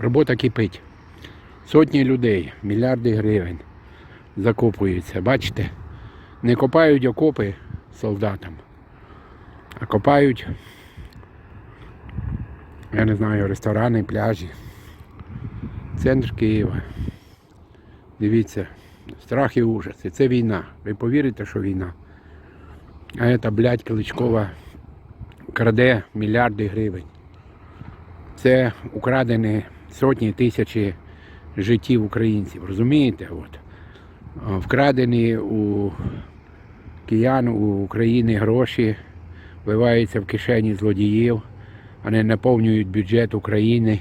Робота кипить. Сотні людей, мільярди гривень закопуються. Бачите? Не копають окопи солдатам, а копають, я не знаю, ресторани, пляжі. Центр Києва. Дивіться, страх і ужас. І це війна. Ви повірите, що війна? А ця, блядь, Кличкова краде мільярди гривень. Це украдені сотні тисячі життів українців. Розумієте? От. Вкрадені у киян у України гроші, вливаються в кишені злодіїв, вони наповнюють бюджет України.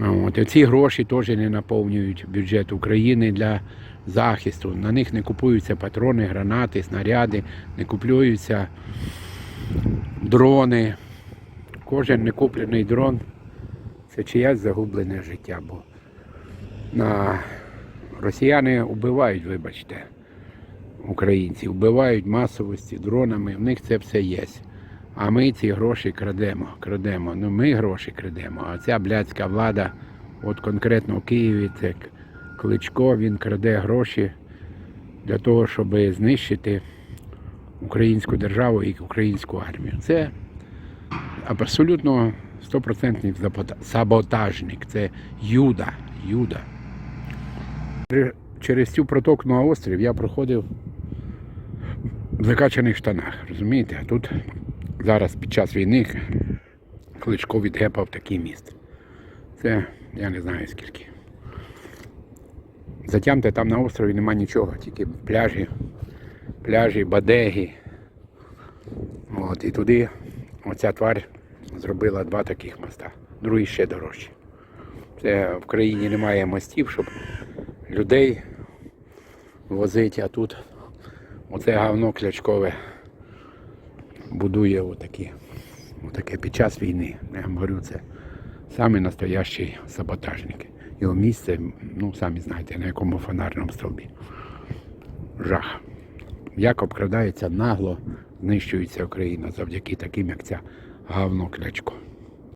От. Ці гроші теж не наповнюють бюджет України для захисту. На них не купуються патрони, гранати, снаряди, не куплюються дрони. Кожен некуплений дрон це чиясь загублене життя. Бо на росіяни вбивають, вибачте, українців, вбивають масовості дронами, в них це все є. А ми ці гроші крадемо, крадемо. Ну ми гроші крадемо. А ця блядська влада, от конкретно в Києві, це Кличко, він краде гроші для того, щоб знищити українську державу і українську армію. Це абсолютно стопроцентний саботажник. Це Юда. Юда. Через цю протоку на острів я проходив в закачаних штанах. Розумієте? А тут зараз під час війни Кличко відгепав такий міст. Це я не знаю скільки. Затямте там на острові нема нічого, тільки пляжі, пляжі, бадеги. От, і туди оця тварь зробила два таких моста. Другий ще дорожче. Це в країні немає мостів, щоб людей возити, а тут оце говно клячкове будує отакі. Отаке під час війни. Я вам говорю, це самий настоящий саботажник. Його місце, ну самі знаєте, на якому фонарному стовбі. Жах. Як обкрадається нагло, знищується Україна завдяки таким, як ця Have no Crítico.